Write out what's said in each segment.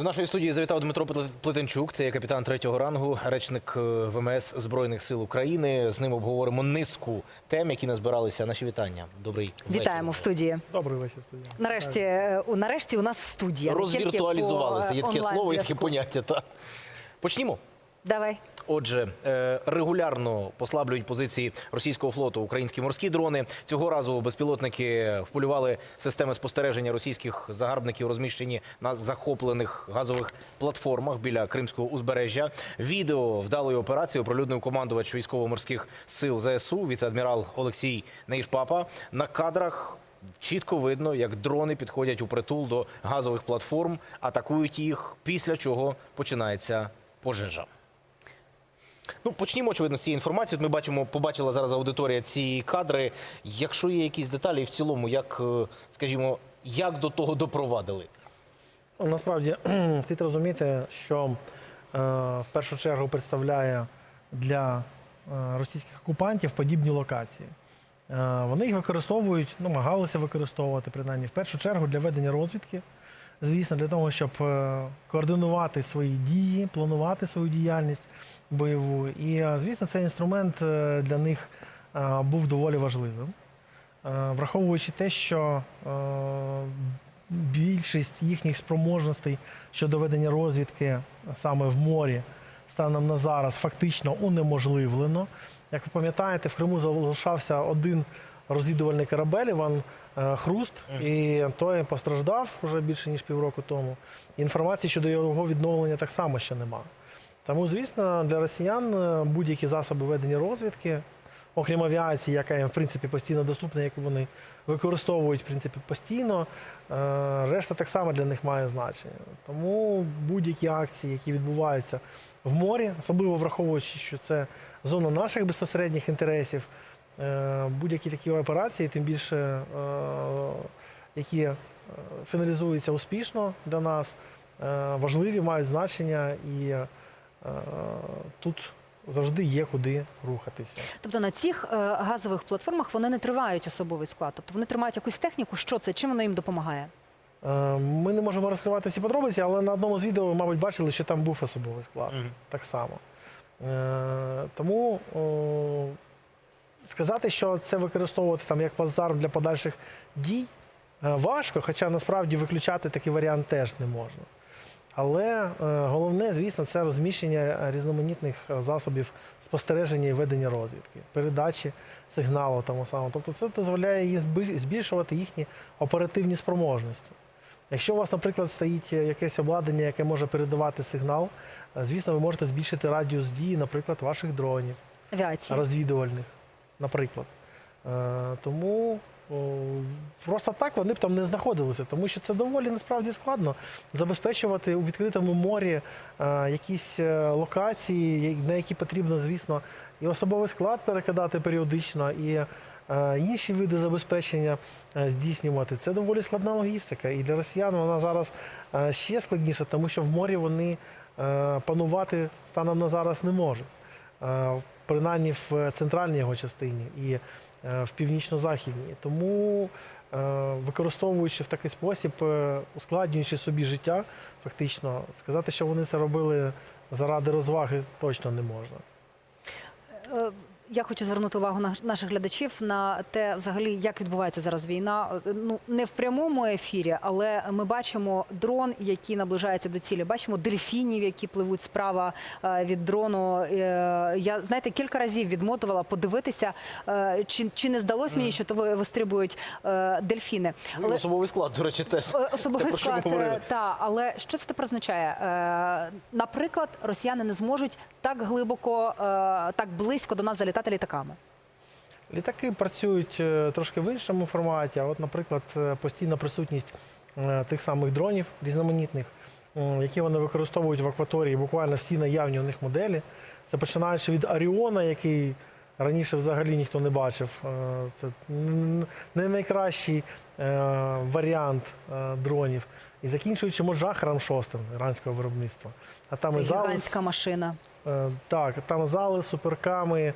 До нашої студії завітав Дмитро Пле- Плетенчук. Це є капітан третього рангу, речник е, ВМС Збройних сил України. З ним обговоримо низку тем, які назбиралися. Наші вітання. Добрий вечір. Вітаємо в студії. Добрий вечір, студія. Нарешті, е, нарешті у нас в студії. Розвіртуалізувалися. Є таке слово, є таке поняття. Та. Почнімо. Давай. Отже, е, регулярно послаблюють позиції російського флоту українські морські дрони. Цього разу безпілотники вполювали системи спостереження російських загарбників, розміщені на захоплених газових платформах біля Кримського узбережжя. Відео вдалої операції оприлюднив командувач військово-морських сил ЗСУ, віце-адмірал Олексій Нейшпапа. На кадрах Чітко видно, як дрони підходять у притул до газових платформ, атакують їх, після чого починається пожежа. Ну, почнімо, очевидно, з цієї інформації. От ми бачимо, побачила зараз аудиторія ці кадри. Якщо є якісь деталі, в цілому, як, е, скажімо, як до того допровадили? Ну, Насправді слід розуміти, що е, в першу чергу представляє для е, російських окупантів подібні локації. Е, вони їх використовують, намагалися використовувати принаймні в першу чергу для ведення розвідки. Звісно, для того, щоб е, координувати свої дії, планувати свою діяльність бойову. І, е, звісно, цей інструмент е, для них е, був доволі важливим. Враховуючи те, що більшість їхніх спроможностей щодо ведення розвідки саме в морі станом на зараз фактично унеможливлено. Як ви пам'ятаєте, в Криму залишався один розвідувальний корабель Іван Хруст, і той постраждав вже більше ніж півроку тому. Інформації щодо його відновлення так само ще немає. Тому, звісно, для росіян е, будь-які засоби ведення розвідки, окрім авіації, яка їм в принципі постійно доступна, яку вони використовують в принципі постійно, е, решта так само для них має значення. Тому будь-які акції, які відбуваються в морі, особливо враховуючи, що це зона наших безпосередніх інтересів, е, будь-які такі операції, тим більше які фіналізуються успішно для нас, важливі, мають значення і тут завжди є куди рухатися. Тобто на цих е, газових платформах вони не тривають особовий склад. Тобто вони тримають якусь техніку. Що це? Чим воно їм допомагає? Е, Ми не можемо розкривати всі подробиці, але на одному з відео, ви, мабуть, бачили, що там був особовий склад. Мгм. Так само. Е, Тому о, сказати, що це використовувати там як плацдарм для подальших дій е, важко, хоча насправді виключати такий варіант теж не можна. Але е, головне, звісно, це розміщення різноманітних е, засобів спостереження і ведення розвідки, передачі сигналу тому самому. Тобто це дозволяє їм збільшувати їхні оперативні спроможності. Якщо у вас, наприклад, стоїть е, якесь обладнання, яке може передавати сигнал, е, звісно, ви можете збільшити радіус дії, наприклад, ваших дронів Авіації. розвідувальних, наприклад. Е, Тому просто так вони б там не знаходилися, тому що це доволі насправді складно забезпечувати у відкритому морі е, якісь е, локації, на які потрібно, звісно, і особовий склад перекидати періодично, і е, інші види забезпечення здійснювати. Це доволі складна логістика. І для росіян вона зараз ще складніша, тому що в морі вони панувати станом на зараз не можуть. Принаймні в центральній його частині в північно-західній. Тому, е, використовуючи в такий спосіб, е, ускладнюючи собі життя, фактично, сказати, що вони це робили заради розваги, точно не можна. Я хочу звернути увагу на- наших глядачів на те, взагалі, як відбувається зараз війна. Ну не в прямому ефірі, але ми бачимо дрон, який наближається до цілі. Бачимо дельфінів, які пливуть справа е, від дрону. Е, Я знаєте, кілька разів відмотувала подивитися, е, чи, чи не здалось мені, що то ви- вистрибують дельфіни. Ну, і особовий склад, до речі, теж. Особовий Те, склад, та, але що це тепер означає? Наприклад, росіяни не зможуть так глибоко, так близько до нас залітати літаками. Літаки працюють е, трошки в іншому форматі. А от, наприклад, е, постійна присутність е, тих самих дронів різноманітних, які вони використовують в акваторії, буквально всі наявні у них моделі. Це починаючи від Аріона, який раніше взагалі ніхто не бачив. Це не найкращий варіант дронів. І закінчуючи Моджахаром 6 іранського виробництва. А там Це і гігантська машина. Так, там зали суперками,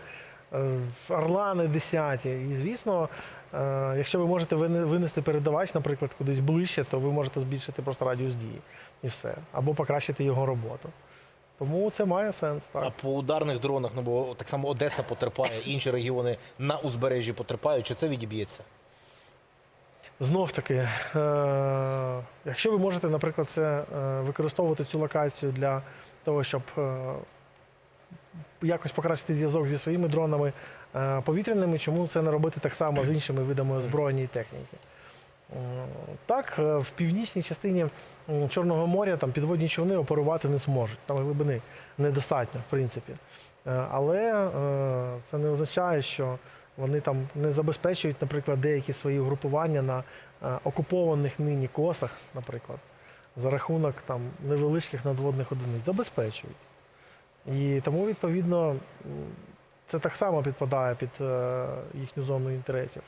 орлани десяті. І, звісно, Е, Якщо ви можете винести передавач, наприклад, кудись ближче, то ви можете збільшити просто радіус дії і все. Або покращити його роботу. Тому це має сенс. А по ударних дронах, ну бо так само Одеса потерпає, інші регіони на узбережжі потерпають. Чи це відіб'ється? Знов таки, е, якщо ви можете, наприклад, це, е, використовувати цю локацію для того, щоб е, якось покращити зв'язок зі своїми дронами е, повітряними, чому це не робити так само з іншими видами озброєння і техніки? Е, Так, е, в північній частині Чорного моря там підводні човни оперувати не зможуть. Там глибини недостатньо, в принципі. Але це не означає, що вони там не забезпечують, наприклад, деякі свої угрупування на окупованих нині косах, наприклад, за рахунок там невеличких надводних одиниць. Забезпечують. І тому, відповідно, це так само підпадає під е, їхню зону інтересів.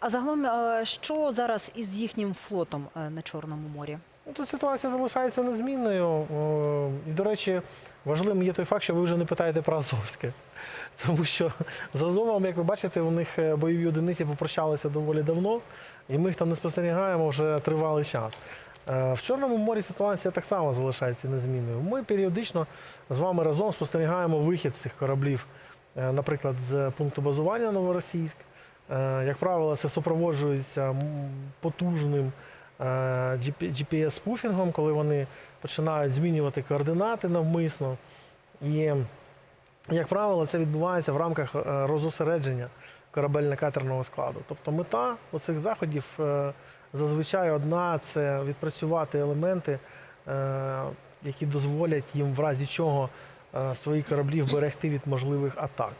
А загалом, е, що зараз із їхнім флотом е, на Чорному морі? Ну, Тут ситуація залишається незмінною. І, до речі, важливим є той факт, що ви вже не питаєте про Азовське. Тому що з Азовом, як ви бачите, у них бойові одиниці попрощалися доволі давно, і ми їх там не спостерігаємо вже тривалий час. Е, В Чорному морі ситуація так само залишається незмінною. Ми періодично з вами разом спостерігаємо вихід цих кораблів, е, наприклад, з пункту базування Новоросійськ. Е, Як правило, це супроводжується потужним е, GPS-спуфінгом, коли вони починають змінювати координати навмисно. І, як правило, це відбувається в рамках розосередження корабельно-катерного складу. Тобто мета оцих заходів зазвичай одна це відпрацювати елементи, е, які дозволять їм в разі чого е, свої кораблі вберегти від можливих атак.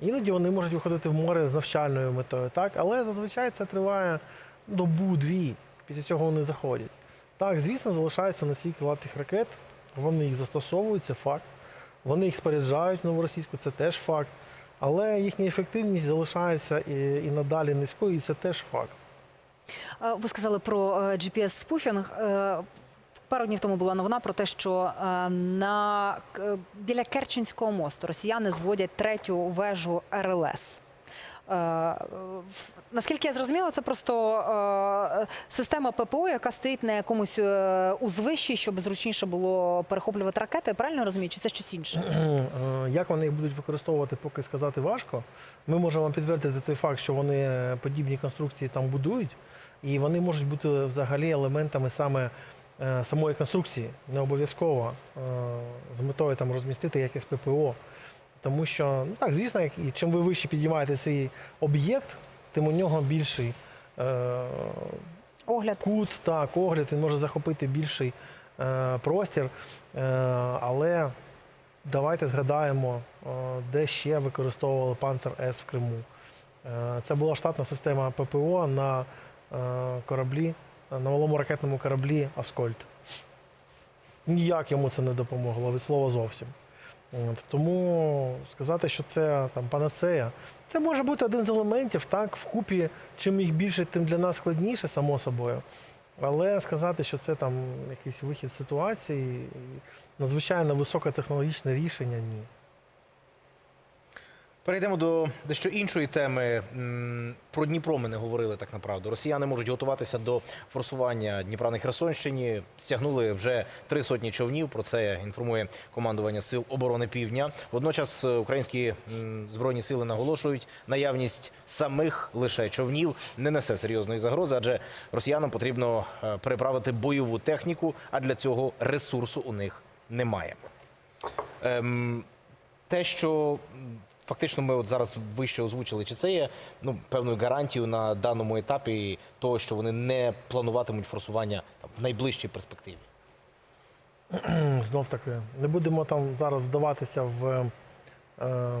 Іноді вони можуть виходити в море з навчальною метою, так? але зазвичай це триває добу-дві. Після цього вони заходять. Так, звісно, залишаються носії крилатих ракет, вони їх застосовують, це факт. Вони їх споряджають в новоросійську, це теж факт. Але їхня ефективність залишається і, і надалі низькою, і це теж факт. Е, Ви сказали про е, GPS-спуфінг. Е, Пару днів тому була новина про те, що на біля Керченського мосту росіяни зводять третю вежу РЛС. Наскільки я зрозуміла, це просто система ППО, яка стоїть на якомусь узвищі, щоб зручніше було перехоплювати ракети. Правильно розумію? Чи це щось інше? Як вони їх будуть використовувати, поки сказати важко. Ми можемо підтвердити той факт, що вони подібні конструкції там будують, і вони можуть бути взагалі елементами саме е, самої конструкції, не обов'язково е, з метою там розмістити якесь ППО. Тому що, ну так, звісно, як, і чим ви вище підіймаєте свій об'єкт, тим у нього більший е, Огляд. кут, так, огляд, він може захопити більший е, простір. Е, але давайте згадаємо, е, де ще використовували Панцер С в Криму. Е, це була штатна система ППО на кораблі, на малому ракетному кораблі Аскольд. Ніяк йому це не допомогло, від слова зовсім. От, тому сказати, що це там панацея, це може бути один з елементів, так, вкупі, чим їх більше, тим для нас складніше, само собою. Але сказати, що це там якийсь вихід ситуації, надзвичайно високотехнологічне рішення, ні. Перейдемо до дещо іншої теми. Про Дніпро ми не говорили так направду. Росіяни можуть готуватися до форсування Дніпра на Херсонщині. Стягнули вже три сотні човнів. Про це інформує командування сил оборони Півдня. Водночас е, українські збройні сили наголошують, наявність самих лише човнів не несе серйозної загрози, адже росіянам потрібно е, переправити бойову техніку, а для цього ресурсу у них немає. Ем, те, що фактично ми от зараз вище озвучили, чи це є ну, певною гарантією на даному етапі того, що вони не плануватимуть форсування там, в найближчій перспективі? Знов таки, не будемо там зараз вдаватися в е,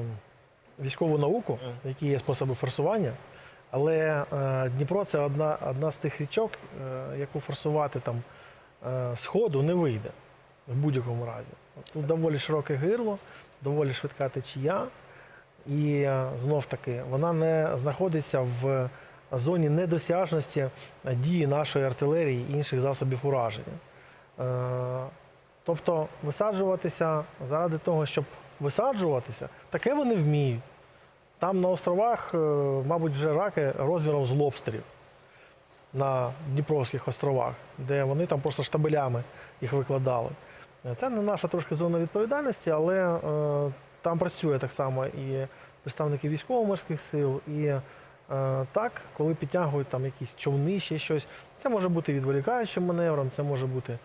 військову науку, які є способи форсування. Але е, Дніпро це одна, одна з тих річок, е, яку форсувати там е, з ходу не вийде в будь-якому разі. Тут доволі широке гирло, доволі швидка течія. І е, знов таки вона не знаходиться в зоні недосяжності дії нашої артилерії і інших засобів ураження. Е, Тобто висаджуватися заради того, щоб висаджуватися, таке вони вміють. Там на островах, е, мабуть, вже раки розміром з лобстерів на Дніпровських островах, де вони там просто штабелями їх викладали. Е, Це не наша трошки зона відповідальності, але е, там працює так само і представники військово-морських сил, і е, так, коли підтягують там якісь човни, ще щось, це може бути відволікаючим маневром, це може бути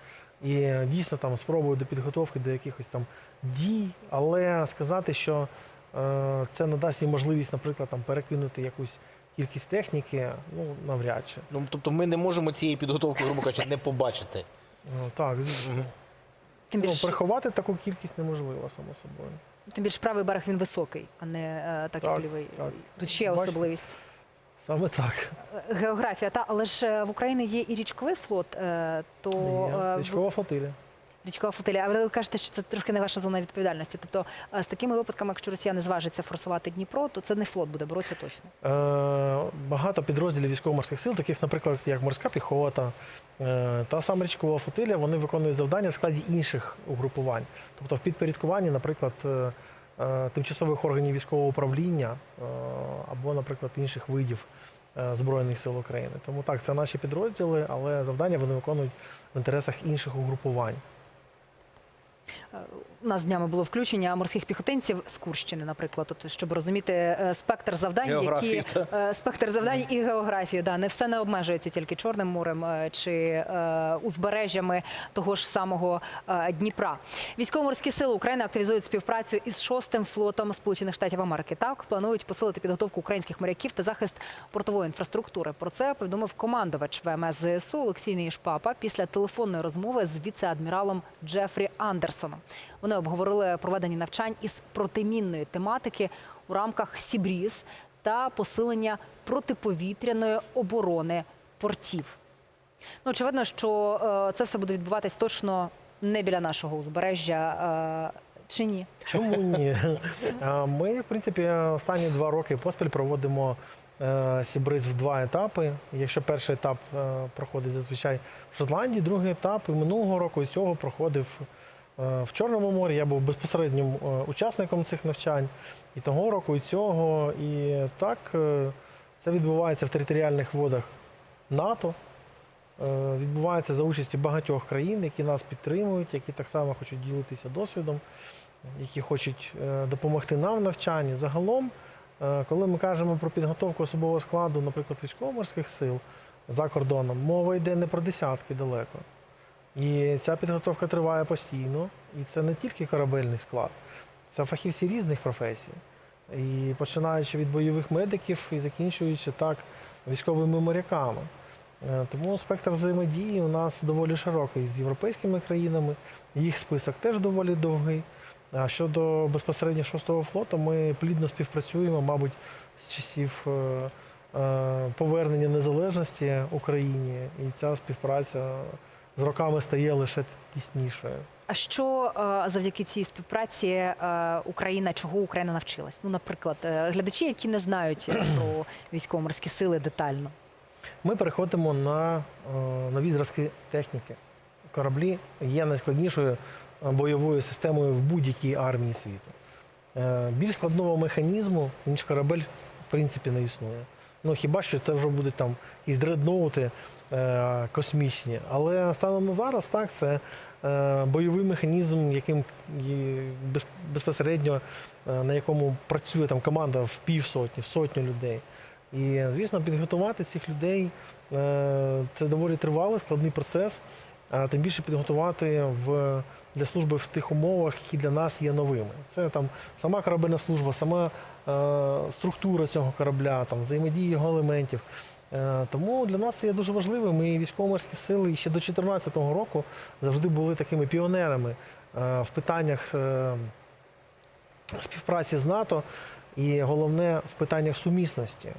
і е, дійсно там спробою до підготовки до якихось там дій, але сказати, що е, це надасть їм можливість, наприклад, там перекинути якусь кількість техніки, ну навряд чи. Ну тобто ми не можемо цієї підготовки, грубо кажучи, не побачити. Ну, так. Тим Ну, приховати таку кількість неможливо, само собою. Тим більш правий берег він високий, а не е, так, Так, як лівий. так. Тут ще Бачите? особливість. Саме так. Географія, та але ж е, в Україні є і річковий флот, е, то Є. Річкова флотилія. річкова флотилія. А ви кажете, що це трошки не ваша зона відповідальності. Тобто з такими випадками, якщо росіяни зважаться форсувати Дніпро, то це не флот буде боротися точно. Е, багато підрозділів військово-морських сил, таких, наприклад, як морська піхота, та сама річкова флотилія, вони виконують завдання в складі інших угрупувань. Тобто в підпорядкуванні, наприклад, е, е, тимчасових органів військового управління е, або, наприклад, інших видів е, Збройних сил України. Тому так, це наші підрозділи, але завдання вони виконують в інтересах інших угрупувань. Е, У нас днями було включення морських піхотинців з Курщини, наприклад, от, щоб розуміти е, спектр завдань, Географію, які е, спектр завдань і географію. Да, не все не обмежується тільки Чорним морем чи е, узбережжями того ж самого е, Дніпра. Військово-морські сили України активізують співпрацю із шостим флотом Сполучених Штатів Америки. Так планують посилити підготовку українських моряків та захист портової інфраструктури. Про це повідомив командувач ВМС ЗСУ Олексій Нішпапа після телефонної розмови з віце-адміралом Джефрі Андерсоном. Вони обговорили проведені навчань із протимінної тематики у рамках Сібріз та посилення протиповітряної оборони портів. Ну, очевидно, що е, це все буде відбуватись точно не біля нашого узбережжя. Е, чи ні? Чому ні? Ми, в принципі, останні два роки поспіль проводимо е, Сібриз в два етапи. Якщо перший етап проходить зазвичай в Шотландії, другий етап і минулого року і цього проходив в Чорному морі. Я був безпосереднім е, учасником цих навчань і того року, і цього. І так е, це відбувається в територіальних водах НАТО. Е, Відбувається за участі багатьох країн, які нас підтримують, які так само хочуть ділитися досвідом, які хочуть е, допомогти нам в навчанні. Загалом, е, коли ми кажемо про підготовку особового складу, наприклад, військово-морських сил за кордоном, мова йде не про десятки далеко. І ця підготовка триває постійно. І це не тільки корабельний склад, це фахівці різних професій. І починаючи від бойових медиків і закінчуючи так військовими моряками. Е, Тому спектр взаємодії у нас доволі широкий з європейськими країнами. Їх список теж доволі довгий. А щодо безпосередньо шостого флоту, ми плідно співпрацюємо, мабуть, з часів е, е, повернення незалежності Україні, і ця співпраця з роками стає лише тіснішою. А що е, завдяки цій співпраці е, Україна, чого Україна навчилась? Ну, наприклад, е, глядачі, які не знають про військово-морські сили детально. Ми переходимо на нові зразки техніки. Кораблі є найскладнішою бойовою системою в будь-якій армії світу. Більш складного механізму, ніж корабель, в принципі, не існує. Ну хіба що це вже будуть там і дредноути е, космічні. Але станом на зараз так, це е, бойовий механізм, яким без- безпосередньо е, на якому працює там команда в півсотні, в сотню людей. І, звісно, підготувати цих людей е, це доволі тривалий, складний процес, а тим більше підготувати в, для служби в тих умовах, які для нас є новими. Це там сама корабельна служба, сама е, структура цього корабля, там, взаємодія його елементів. Е, Тому для нас це є дуже важливим. І військово-морські сили ще до 2014 року завжди були такими піонерами е, в питаннях е, співпраці з НАТО. І головне в питаннях сумісності. Е,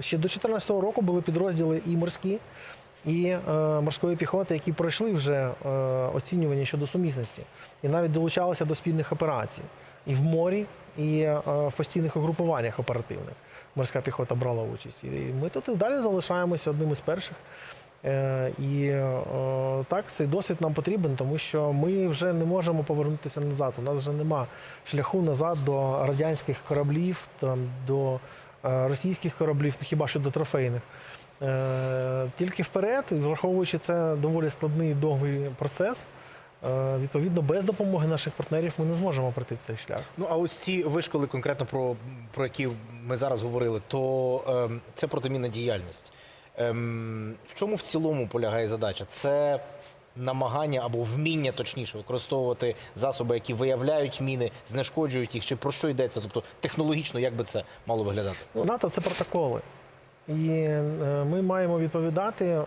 Ще до 2014 року були підрозділи і морські, і е, морської піхоти, які пройшли вже е, оцінювання щодо сумісності, і навіть долучалися до спільних операцій і в морі, і е, в постійних угрупуваннях оперативних. Морська піхота брала участь. І ми тут і далі залишаємося одним із перших. І так, цей досвід нам потрібен, тому що ми вже не можемо повернутися назад. У нас вже нема шляху назад до радянських кораблів, там, до російських кораблів, ну, хіба що до трофейних. Е, Тільки вперед, враховуючи це доволі складний і довгий процес. е, Відповідно, без допомоги наших партнерів ми не зможемо пройти цей шлях. Ну а ось ці вишколи, конкретно про, про які ми зараз говорили, то ем, це протимінна діяльність. Ем, в чому в цілому полягає задача? Це намагання або вміння, точніше, використовувати засоби, які виявляють міни, знешкоджують їх, чи про що йдеться? Тобто технологічно, як би це мало виглядати? НАТО це протоколи. І е, ми маємо відповідати е,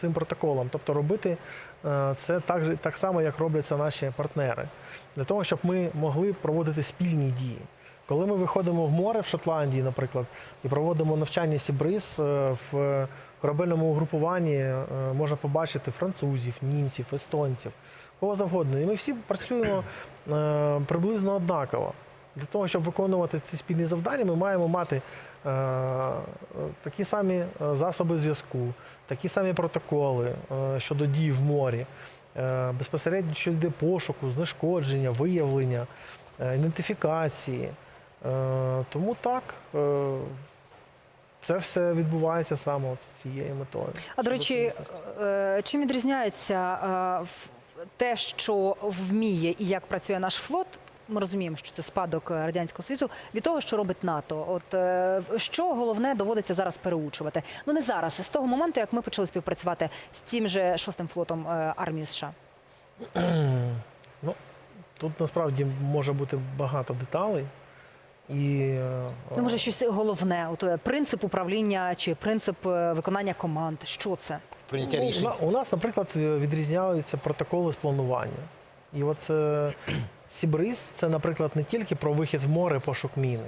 цим протоколам, тобто робити е, це так, так само, як роблять це наші партнери, для того, щоб ми могли проводити спільні дії. Коли ми виходимо в море в Шотландії, наприклад, і проводимо навчання Сібриз в корабельному угрупуванні, можна побачити французів, німців, естонців, кого завгодно. І ми всі працюємо приблизно однаково. Для того, щоб виконувати ці спільні завдання, ми маємо мати такі самі е, засоби зв'язку, такі самі протоколи е, щодо дій в морі, е, безпосередньо щодо пошуку, знешкодження, виявлення, е, ідентифікації. Е, тому так, е, це все відбувається саме з цією метою. А до речі, е, чим відрізняється е, те, що вміє і як працює наш флот? Ми розуміємо, що це спадок е, радянського союзу від того, що робить НАТО. От е, що головне доводиться зараз переучувати? Ну не зараз, з того моменту, як ми почали співпрацювати з цим же шостим флотом е, армії США. Ну, тут насправді може бути багато деталей. І, Ну може щось головне, от принцип управління чи принцип виконання команд. Що це? Прийняття Ну, рішень. У, нас, наприклад, відрізняються протоколи з планування. І от Сібриз це, наприклад, не тільки про вихід в море, пошук міни.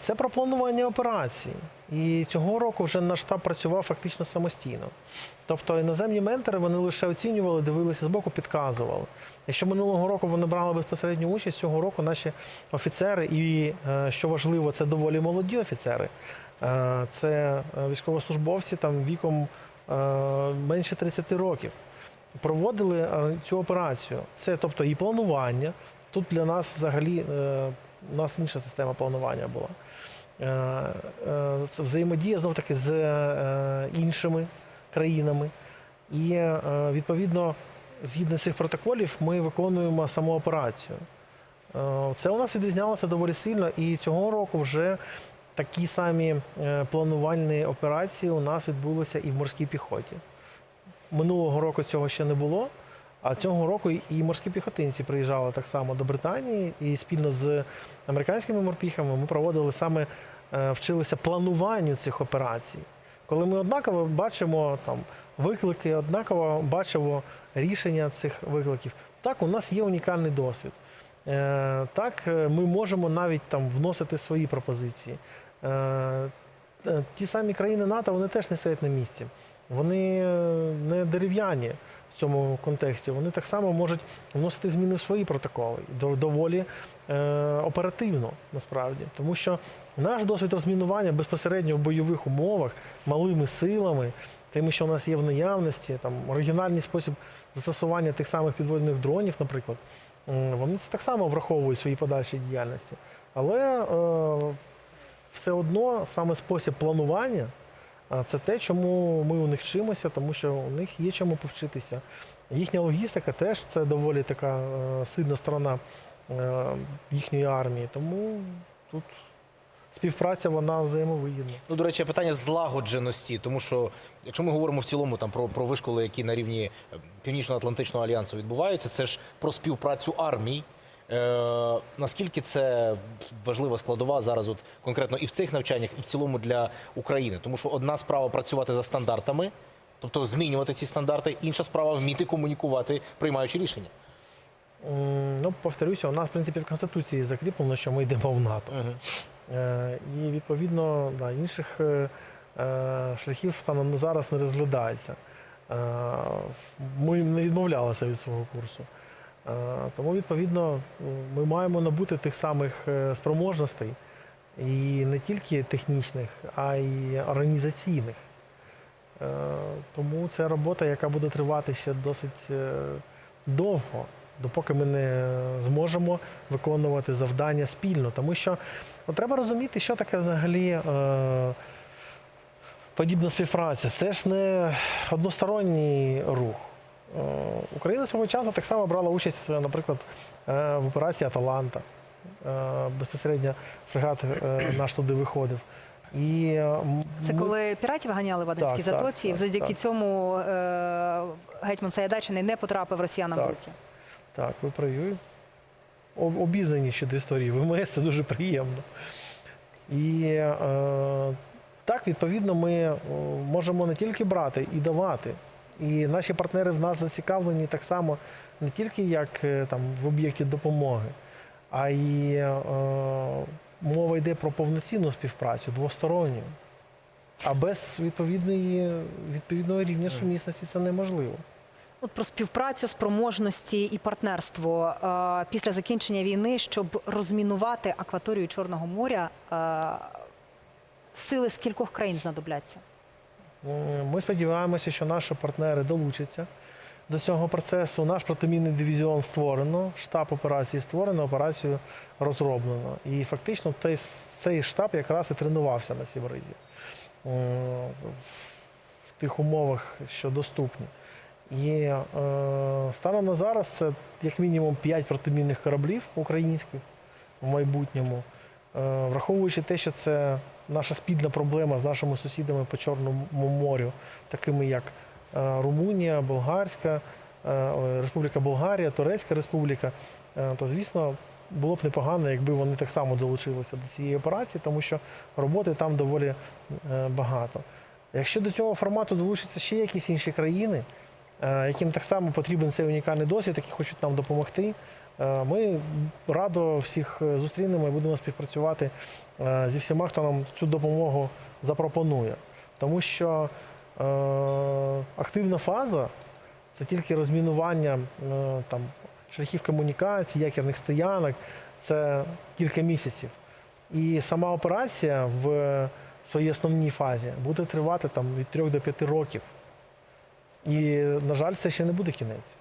Це про планування операцій. І цього року вже наш штаб працював фактично самостійно. Тобто іноземні ментори вони лише оцінювали, дивилися збоку, підказували. Якщо минулого року вони брали безпосередню участь, цього року наші офіцери, і е, що важливо, це доволі молоді офіцери. Е, Це е, військовослужбовці там віком менше 30 років. Проводили е, цю операцію. Це тобто і планування. Тут для нас взагалі е, у нас інша система планування була. Е, Взаємодія знов таки з іншими країнами. І відповідно, згідно цих протоколів, ми виконуємо саму операцію. Це у нас відрізнялося доволі сильно, і цього року вже такі самі планувальні операції у нас відбулися і в морській піхоті. Минулого року цього ще не було, а цього року і морські піхотинці приїжджали так само до Британії, і спільно з американськими морпіхами ми проводили саме е, вчилися плануванню цих операцій. Коли ми однаково бачимо там виклики, однаково бачимо рішення цих викликів, так у нас є унікальний досвід. Е, Так, е, ми можемо навіть там вносити свої пропозиції. Ті самі країни НАТО вони теж не стоять на місці. Вони е, не дерев'яні в цьому контексті. Вони так само можуть вносити зміни в свої протоколи доволі е, оперативно, насправді. Тому що наш досвід розмінування безпосередньо в бойових умовах, малими силами, тими, що у нас є в наявності, там оригінальний спосіб застосування тих самих підводних дронів, наприклад, вони це так само враховують в своїй подальшій діяльності. Але е, все одно саме спосіб планування це те, чому ми у них вчимося, тому що у них є чому повчитися. Їхня логістика теж це доволі така е, сильна сторона е, їхньої армії. Тому тут співпраця вона взаємовигідна. Ну, до речі, питання злагодженості, тому що якщо ми говоримо в цілому там про, про вишколи, які на рівні е, Північно-Атлантичного альянсу відбуваються, це ж про співпрацю армій. Е, наскільки це важлива складова зараз, от конкретно і в цих навчаннях, і в цілому для України, тому що одна справа працювати за стандартами, тобто змінювати ці стандарти, інша справа вміти комунікувати, приймаючи рішення. Ну, повторюся, у нас в принципі в Конституції закріплено, що ми йдемо в НАТО. Е, І відповідно да, інших е, е, шляхів станом зараз не розглядається. Е, Ми не відмовлялися від свого курсу. Е, Тому, відповідно, ми маємо набути тих самих е, спроможностей, і не тільки технічних, а й організаційних. Е, Тому це робота, яка буде тривати ще досить довго, допоки ми не зможемо виконувати завдання спільно. Тому що ну, треба розуміти, що таке взагалі. Подібна співпраця це ж не односторонній рух. Е, Україна свого часу так само брала участь, е, наприклад, е, в операції Аталанта. Безпосередньо фрегат наш туди виходив. І Це коли піратів ганяли в Аденській Так, так, затоці, і завдяки так. цьому гетьман Саєдачний не потрапив росіянам в руки. Так, ви праві. Об- Обізнані щодо історії ВМС, це дуже приємно. І е, так, відповідно, ми можемо не тільки брати і давати. І наші партнери в нас зацікавлені так само не тільки як е, там, в об'єкті допомоги, а й е, мова йде про повноцінну співпрацю, двосторонню. А без відповідної, відповідного рівня сумісності це неможливо. От про співпрацю, спроможності і партнерство е, після закінчення війни, щоб розмінувати акваторію Чорного моря, е, сили з кількох країн знадобляться. Е, Ми сподіваємося, що наші партнери долучаться до цього процесу. Наш протимінний дивізіон створено, штаб операції створено, операцію розроблено. І фактично цей, штаб якраз і тренувався на Сівризі е, в тих умовах, що доступні. І е, станом на зараз це як мінімум 5 протимінних кораблів українських в майбутньому. Враховуючи те, що це наша спільна проблема з нашими сусідами по Чорному морю, такими як е, Румунія, Болгарська, е, Республіка Болгарія, Турецька Республіка, е, то звісно було б непогано, якби вони так само долучилися до цієї операції, тому що роботи там доволі багато. Якщо до цього формату долучаться ще якісь інші країни, яким так само потрібен цей унікальний досвід, які хочуть нам допомогти. Е, Ми радо всіх е, зустрінемо і будемо співпрацювати е, зі всіма, хто нам цю допомогу запропонує. Тому що е, активна фаза це тільки розмінування е, там, шляхів комунікації, якірних стоянок, це кілька місяців. І сама операція в своїй основній фазі буде тривати там, від 3 до 5 років. І, на жаль, це ще не буде кінець.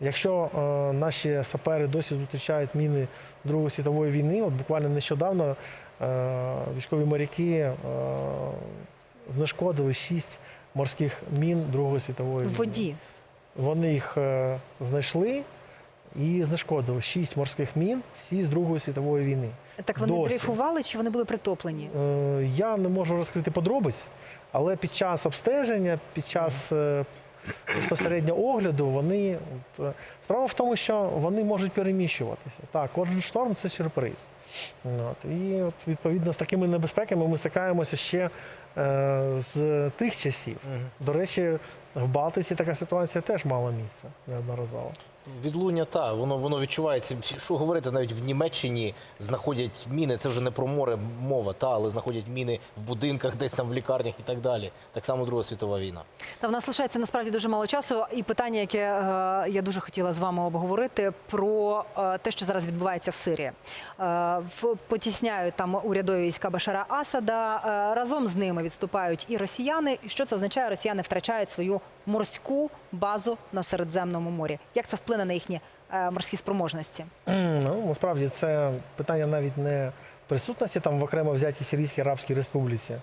Якщо е, наші сапери досі зустрічають міни Другої світової війни, от буквально нещодавно е, військові моряки е, знешкодили шість морських мін Другої світової В війни. воді. Вони їх е, знайшли і знешкодили шість морських мін, всі з Другої світової війни. Так вони Досі. дрейфували чи вони були притоплені? Е, Я не можу розкрити подробиць, але під час обстеження, під час е, безпосередньо огляду, вони е, справа в тому, що вони можуть переміщуватися. Так, кожен шторм це сюрприз. От, і от, відповідно з такими небезпеками ми стикаємося ще е, з тих часів. До речі, в Балтиці така ситуація теж мала місце неодноразово. Відлуння, та воно воно відчувається. Що говорити, навіть в Німеччині знаходять міни. Це вже не про море мова, та але знаходять міни в будинках, десь там в лікарнях і так далі. Так само Друга світова війна. Та в нас лишається насправді дуже мало часу. І питання, яке е, я дуже хотіла з вами обговорити, про е, те, що зараз відбувається в Сирії. Е, потісняють там урядові війська Башара Асада. е, разом з ними відступають і росіяни. Що це означає? Росіяни втрачають свою морську базу на Середземному морі. Як це вплине на їхні е, морські спроможності? Ну, насправді це питання навіть не присутності там в окремо взятій Сирійській Арабській Республіці.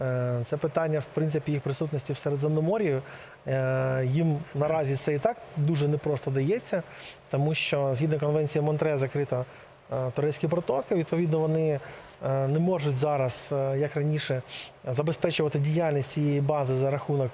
Е, Це питання, в принципі, їх присутності в Середземномор'ї. Е, Їм наразі це і так дуже непросто дається, тому що згідно конвенції Монтре закрита турецькі протоки. Відповідно, вони не можуть зараз, як раніше, забезпечувати діяльність цієї бази за рахунок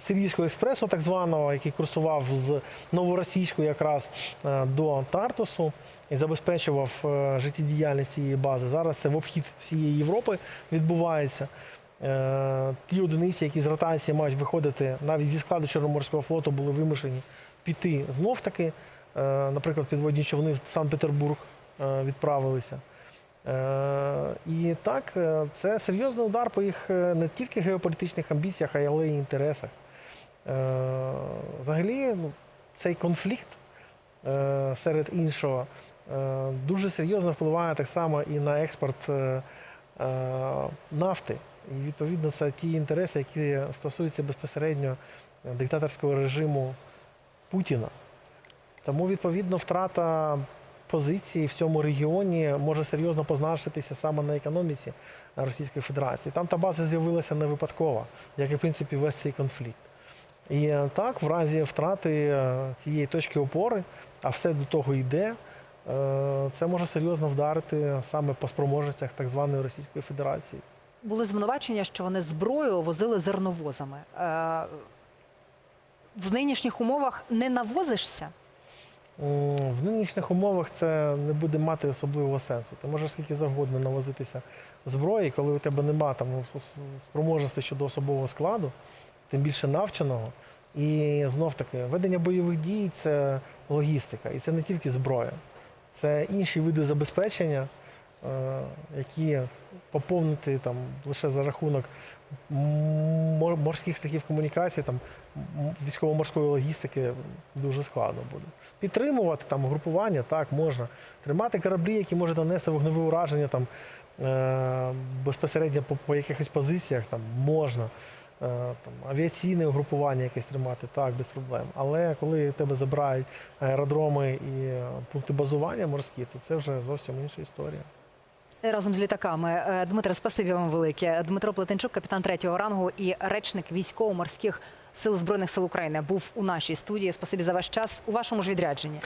Сирійського експресу, так званого, який курсував з новоросійську якраз е, до Тартусу і забезпечував е, життєдіяльність цієї бази. Зараз це в обхід всієї Європи відбувається. Е, Ті одиниці, які з ротації мають виходити навіть зі складу Чорноморського флоту, були вимушені піти знов таки. Наприклад, підводні човни в Санкт-Петербург відправилися. І так, це серйозний удар по їх не тільки геополітичних амбіціях, а й інтересах. Е, Взагалі, ну, цей конфлікт е, серед іншого е, дуже серйозно впливає так само і на експорт нафти І відповідно це ті інтереси, які стосуються безпосередньо диктаторського режиму Путіна. Тому відповідно втрата позиції в цьому регіоні може серйозно позначитися саме на економіці Російської Федерації. Там та база з'явилася не випадково, як і в принципі весь цей конфлікт. І е, так, в разі втрати е, цієї точки опори, а все до того йде, е, це може серйозно вдарити саме по спроможностях так званої Російської Федерації. Були звинувачення, що вони зброю возили зерновозами. В нинішніх умовах не навозишся. В нинішніх умовах це не буде мати особливого сенсу. Ти можеш скільки завгодно навозитися зброї, коли у тебе нема там с- с- спроможності щодо особового складу, тим більше навченого. І знов таки, ведення бойових дій це логістика, і це не тільки зброя, це інші види забезпечення, е, які поповнити там лише за рахунок морських шляхів комунікації, там військово-морської логістики дуже складно буде. Підтримувати там групування, так можна. Тримати кораблі, які можуть нанести вогневе ураження там е- безпосередньо по, по якихось позиціях, там можна. Е, Там, авіаційне угрупування якесь тримати, так, без проблем. Але коли тебе забирають аеродроми і е, пункти базування морські, то це вже зовсім інша історія. Разом з літаками. Е, Дмитре, спасибі вам велике. Дмитро Плетенчук, капітан третього рангу і речник військово-морських сил збройних сил України, був у нашій студії. Спасибі за ваш час у вашому ж відрядженні.